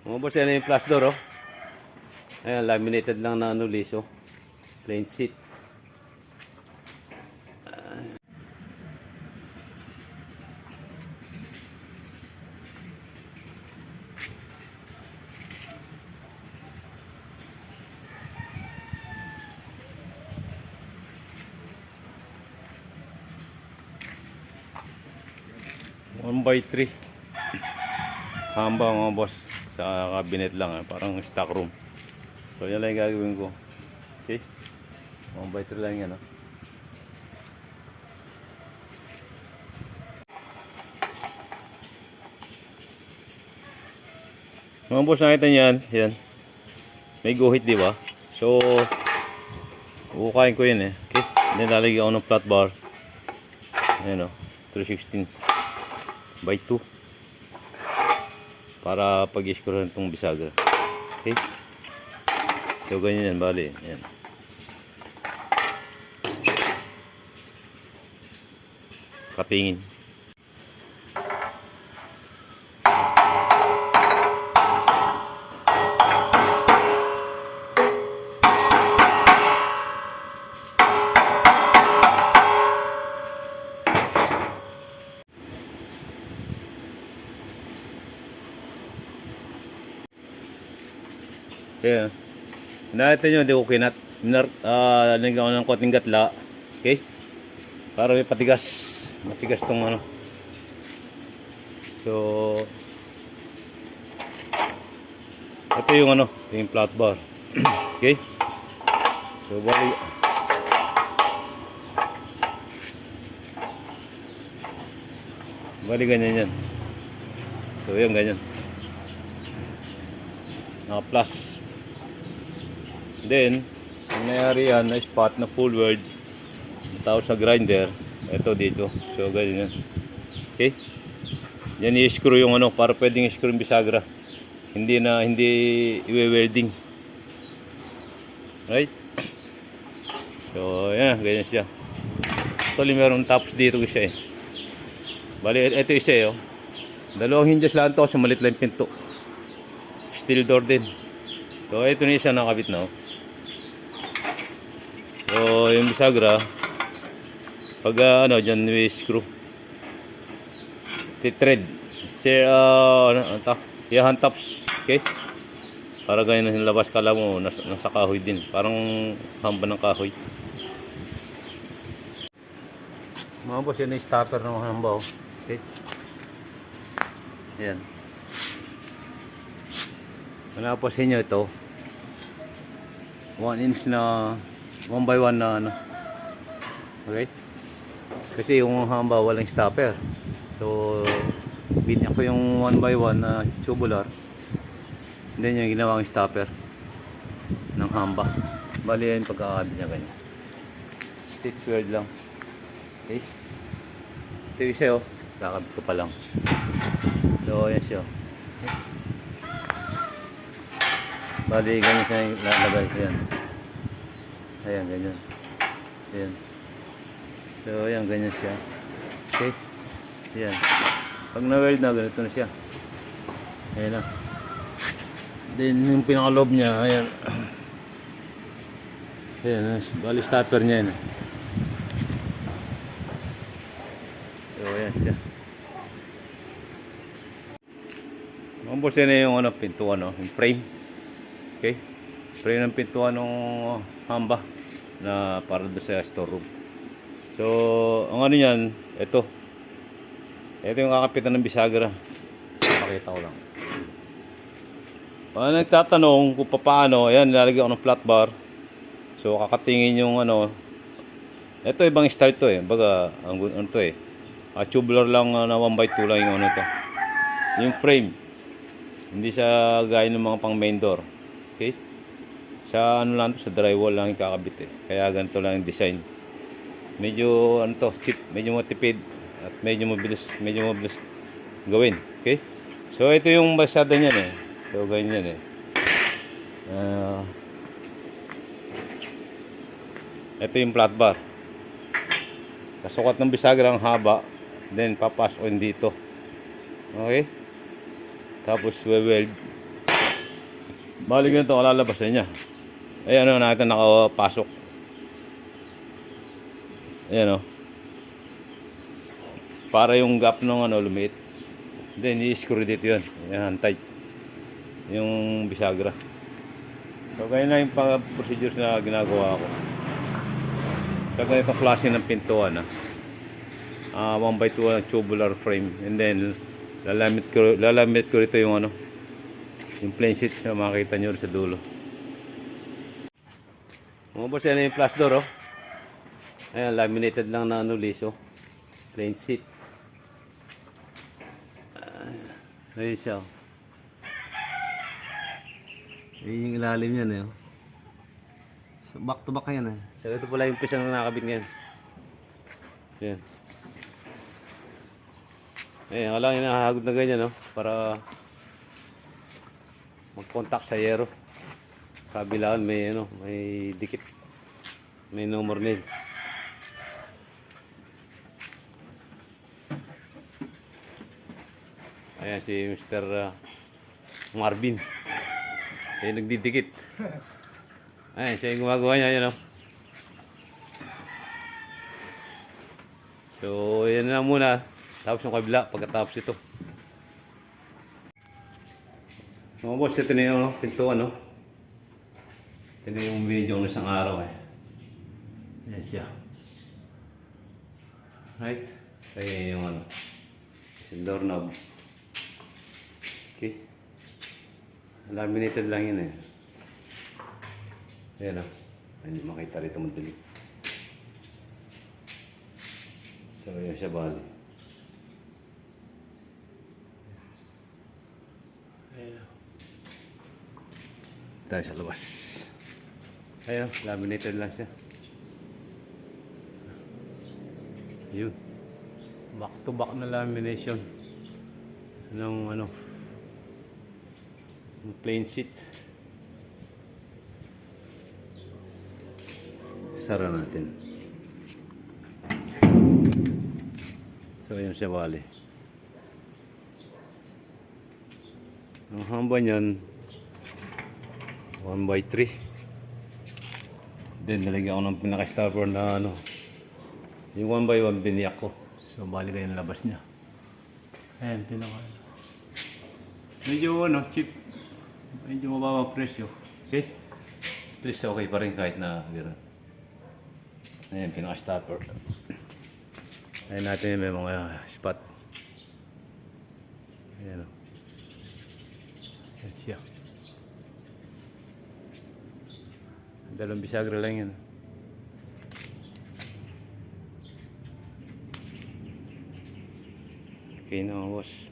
Mga boss, yan yung plus door, oh. Ayan, laminated lang na ano, liso. Plain seat. One by three. Hamba mga boss. Sa cabinet lang, eh. parang stock room. So yan lang yung gagawin ko. Okay? One by three lang yan. Oh. Mga boss, nakita niyan. Yan. May guhit, di ba? So, Uukain ko yun eh. Okay? Nilalagyan ko ng flat bar. Ayan o. 316 by 2. Para pag-screw itong bisagra. Okay? So, ganyan yan. Bali. Ayan. Katingin. Kaya, nakita nyo, hindi ko kinat. Minar, ah, uh, ko ng konting gatla. Okay? Para may patigas. Matigas tong ano. So, ito yung ano, ito yung flat bar. okay? So, bali, bali ganyan yan. So, yun, ganyan. Naka plus. Then, ang nangyari yan, na spot na full word. Tapos sa grinder, ito dito. So, ganyan yan. Okay? Yan i-screw yung ano, para pwedeng i-screw yung bisagra. Hindi na, hindi i-welding. Right? So, yan, ganyan siya. Actually, meron tapos dito siya eh. Bali, ito isa eh, oh. Dalawang hinges lang to, sa malit lang pinto. Steel door din. So, ito na isa nakabit na, oh. So, yung bisagra, pag uh, ano, dyan may screw. Titred. Share, uh, ano, to? Yahan tops. Okay? Para ganyan na labas kala mo, nasa, nasa kahoy din. Parang hamba ng kahoy. Mga boss, yan yung stopper ng hamba. Oh. Okay? Yan. Manapasin nyo ito. 1 inch na 1 by 1 na ano. Okay? Kasi yung hamba walang stopper. So, binyak ko yung 1 by 1 na tubular. Then yung ginawang stopper ng hamba. Bali yan pagkakabit niya ganyan. Stitch word lang. Okay? Ito yung isa oh. Kakabit ko pa lang. So, yan siya. Okay. Bali, ganyan siya lalagay. Ayan. Ayan, ganyan. Ayan. So, ayan, ganyan siya. Okay. Ayan. Pag na-weld na, ganito na siya. Ayan na. Then, yung pinakalob niya, ayan. Ayan, bali stopper niya yun. So, ayan siya. Yan na yung ano, pintuan, no? yung frame. Okay? Frame ng pintuan ng hamba na para doon sa storeroom. So, ang ano yan, ito. Ito yung kakapitan ng bisagra. Pakita ko lang. Pag nagtatanong kung paano, ayan, nilalagyan ko ng flat bar. So, kakatingin yung ano, ito ibang style to eh. Baga, ang ano to eh. Uh, tubular lang uh, na 1 by 2 lang yung ano to. Yung frame. Hindi sa gaya ng mga pang main door. Okay? Sa ano lang to, sa drywall lang yung kakabit eh. Kaya ganito lang yung design. Medyo ano to, cheap, medyo matipid at medyo mabilis, medyo mabilis gawin. Okay? So ito yung basada niyan eh. So ganyan eh. Ah, ito yung flat bar. Kasukat ng bisagra ang haba. Then papasok dito. Okay? Tapos we-weld. Bali ganito ang lalabasan niya. Ayan ano natin nakapasok. Ayan o. Para yung gap ng ano lumiit. Then i-screw dito yun. Ayan, tight. Yung bisagra. So kaya na yung procedures na ginagawa ko. Sa ganitong klase ng pintuan ah. Ah, 1 by 2 na tubular frame and then lalamit ko lalamit ko rito yung ano yung plain sheet na makita nyo sa dulo. Mga boss, yan yung plus door oh. Ayan, laminated lang na ano liso. Plain sheet. Ah, Ayun siya oh. Ayun yung ilalim yan eh. oh. So, back to back yan eh. So ito pala yung pisang na nakabit ngayon. Yan. Eh, wala yung nahahagod na ganyan, no? Para mag-contact sa yero. Kabilaan may, ano, may dikit. May number nail. Ayan si Mr. uh, Marvin. Siya yung nagdidikit. Ayan, siya yung gumagawa niya, yan, no? So, yan na muna. Tapos yung kabila, pagkatapos ito. Mga boss, ito na yung ano, pintuan, no? Ito na yung video ng isang araw, eh. Yan siya. Right? Kaya yung ano, yung doorknob. Okay. Laminated lang yun, eh. Ayan, oh. Hindi makita rito madali. So, yan siya bali. Ayan. Tayo sa labas. Ayan, laminated lang siya. Yun. Back to back na lamination. Ng ano, plain sheet. Sara natin. So, yun siya bali. Ang hamba niyan, 1 by 3. Then, nalagyan ko ng pinaka-starboard na ano. Yung 1 by 1 biniyak ko. So, bali kayo labas niya. Ayan, pinaka ano. Medyo ano, cheap. Medyo mababa presyo. Okay? Please, okay pa rin kahit na gano'n. Ayan, pinaka-stopper. Ayan natin may mga spot. Ayan o. Ayan siya. Dalawang bisagra lang yan. Okay na mga boss.